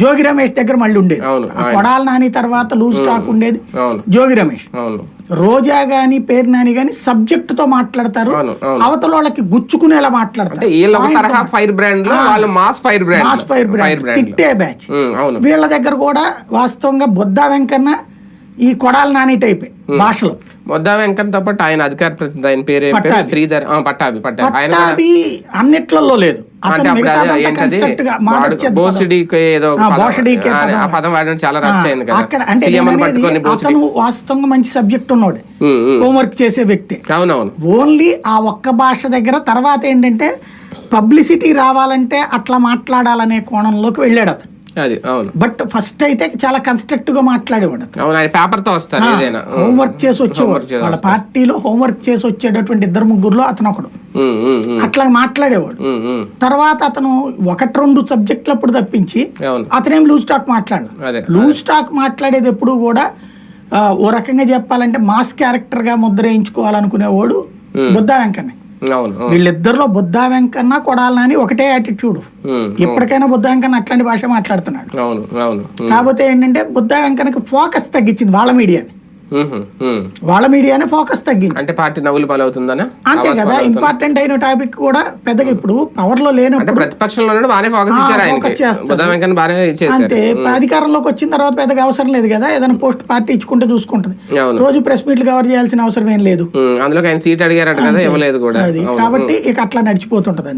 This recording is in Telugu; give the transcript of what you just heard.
జోగి రమేష్ దగ్గర మళ్ళీ ఉండేది. కొడాల నాని తర్వాత లూజ్ స్టాక్ ఉండేది. జోగి రమేష్. రోజా గాని పేరు నాని గాని సబ్జెక్ట్తో మాట్లాడతారు. అవతల వాళ్ళకి గుచ్చుకునేలా మాట్లాడతారు. ఫైర్ బ్రాండ్ వాళ్ళు mass fire brand mass fire brand తిట్టే బ్యాచ్. వీళ్ళ దగ్గర కూడా వాస్తవంగా బొద్దా వెంకన్న ఈ కొడాల నాని టైపే భాషలో. మొద్దా వెంకన్నతో పాటు ఆయన అధికార ప్రతినిధి ఆయన పేరు ఏం పేరు. శ్రీధర్ పట్టాభి పట్టాభి. ఆయన అన్నిట్లలో లేదు. అంటే అప్పుడు ఏంటది. బోసిడీకి ఏదో ఆ, పదం. వాడడం చాలా రచ్చ అయింది కదా. సీఎం పట్టుకొని అతను వాస్తవంగా మంచి సబ్జెక్ట్ ఉన్నాడు. హోంవర్క్ చేసే వ్యక్తి. అవునవును. ఓన్లీ ఆ ఒక్క భాష దగ్గర తర్వాత ఏంటంటే పబ్లిసిటీ రావాలంటే అట్లా మాట్లాడాలనే కోణంలోకి వెళ్ళాడు అతను. అది అవును. బట్ ఫస్ట్ అయితే చాలా కన్స్ట్రక్టివ్గా మాట్లాడేవాడు అతను. అవును ఆయన పేపర్తో వస్తారు ఏదైనా. హోంవర్క్ చేసి వచ్చేవాడు. వాళ్ళ పార్టీలో హోంవర్క్ చేసి వచ్చేటటువంటి ఇద్దరు ముగ్గురులో అతను ఒకడు. అట్లా మాట్లాడేవాడు. తర్వాత అతను ఒకటి రెండు సబ్జెక్టులు అప్పుడు తప్పించి అతనేం లూజ్ స్టాక్ మాట్లాడాలి. అదే. లూజ్ స్టాక్ మాట్లాడేది ఎప్పుడు కూడా ఓ రకంగా చెప్పాలంటే మాస్ క్యారెక్టర్గా ముద్ర వేయించుకోవాలనుకునేవాడు బుద్ధా వెంకన్న. అవును వీళ్ళిద్దరిలో బుద్ధా వెంకన్న కొడాలని ఒకటే యాటిట్యూడ్ ఎప్పటికైనా బుద్ధా వెంకన్న అట్లాంటి భాష మాట్లాడుతున్నాడు. కాకపోతే ఏంటంటే బుద్ధా వెంకన్నకి ఫోకస్ తగ్గించింది వాళ్ళ మీడియాని. వాళ్ళ మీడియానే ఫోకస్ తగ్గించింది అంటే పార్టీ నవ్వులు పాలవుతుందనా? అంతే కదా? ఇంపార్టెంట్ అయిన టాపిక్ కూడా పెద్దగా ఇప్పుడు పవర్లో లేనప్పుడు ప్రతిపక్షంలో బాగానే ఫోకస్ ఇచ్చారు వెంకన్న బాగానే అంతే అధికారంలోకి వచ్చిన తర్వాత పెద్దగా అవసరం లేదు కదా ఏదైనా పోస్ట్ పార్టీ ఇచ్చుకుంటే చూసుకుంటది. రోజు ప్రెస్ మీట్లు కవర్ చేయాల్సిన అవసరం ఏం లేదు. ఉమ్, అందులోకి ఆయన సీట్ అడిగారట కదా ఇవ్వలేదు కూడా. కాబట్టి ఇక అట్లా నడిచిపోతుంటది